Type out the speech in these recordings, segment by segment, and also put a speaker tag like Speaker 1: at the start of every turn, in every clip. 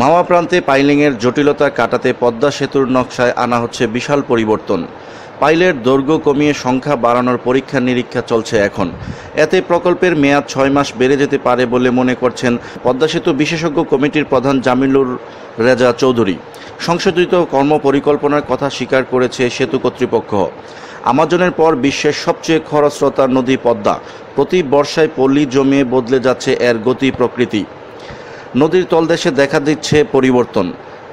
Speaker 1: মাওয়া প্রান্তে পাইলিংয়ের জটিলতা কাটাতে পদ্মা সেতুর নকশায় আনা হচ্ছে বিশাল পরিবর্তন। পাইলের দৈর্ঘ্য কমিয়ে সংখ্যা বাড়ানোর পরীক্ষা নিরীক্ষা চলছে এখন। এতে প্রকল্পের মেয়াদ ছয় মাস বেড়ে যেতে পারে বলে মনে করছেন পদ্মা সেতু বিশেষজ্ঞ কমিটির প্রধান জামিলুর রেজা চৌধুরী। সংশোধিত কর্মপরিকল্পনার কথা স্বীকার করেছে সেতু কর্তৃপক্ষ। আমাজনের পর বিশ্বের সবচেয়ে খরস্রোতা নদী পদ্মা। প্রতি বর্ষায় পল্লী জমিয়ে বদলে যাচ্ছে এর গতি প্রকৃতি। নদীর তলদেশে দেখা দিচ্ছে পরিবর্তন।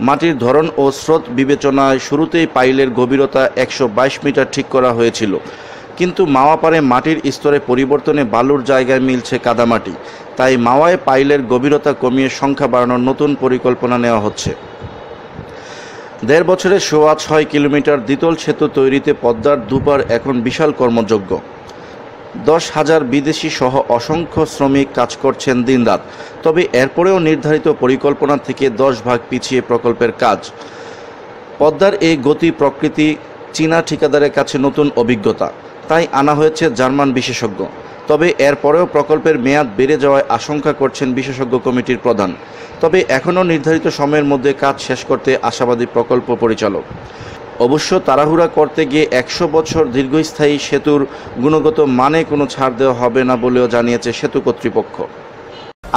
Speaker 1: মাটির ধরন ও স্রোত বিবেচনায় শুরুতেই পাইলের গভীরতা একশো বাইশ মিটার ঠিক করা হয়েছিল। কিন্তু মাওয়াপাড়ে মাটির স্তরে পরিবর্তনে বালুর জায়গায় মিলছে কাদামাটি। তাই মাওয়ায় পাইলের গভীরতা কমিয়ে সংখ্যা বাড়ানোর নতুন পরিকল্পনা নেওয়া হচ্ছে। দেড় বছরে সোয়া ছয় কিলোমিটার দ্বিতল সেতু তৈরিতে পদ্মার দুপার এখন বিশাল কর্মযোগ্য। দশ হাজার বিদেশি সহ অসংখ্য শ্রমিক কাজ করছেন দিনরাত। তবে এরপরেও নির্ধারিত পরিকল্পনা থেকে দশ ভাগ পিছিয়ে প্রকল্পের কাজ। পদ্মার এই গতি প্রকৃতি চীনা ঠিকাদারের কাছে নতুন অভিজ্ঞতা। তাই আনা হয়েছে জার্মান বিশেষজ্ঞ। তবে এরপরেও প্রকল্পের মেয়াদ বেড়ে যাওয়ায় আশঙ্কা করছেন বিশেষজ্ঞ কমিটির প্রধান। তবে এখনও নির্ধারিত সময়ের মধ্যে কাজ শেষ করতে আশাবাদী প্রকল্প পরিচালক। অবশ্য তাড়াহুড়া করতে গিয়ে একশো বছর দীর্ঘস্থায়ী সেতুর গুণগত মানে কোনো ছাড় দেওয়া হবে না বলেও জানিয়েছে সেতু কর্তৃপক্ষ।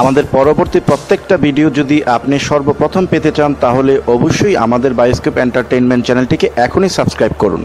Speaker 1: আমাদের পরবর্তী প্রত্যেকটা ভিডিও যদি আপনি সর্বপ্রথম পেতে চান, তাহলে অবশ্যই আমাদের বায়োস্কোপ এন্টারটেইনমেন্ট চ্যানেলটিকে এখনই সাবস্ক্রাইব করুন।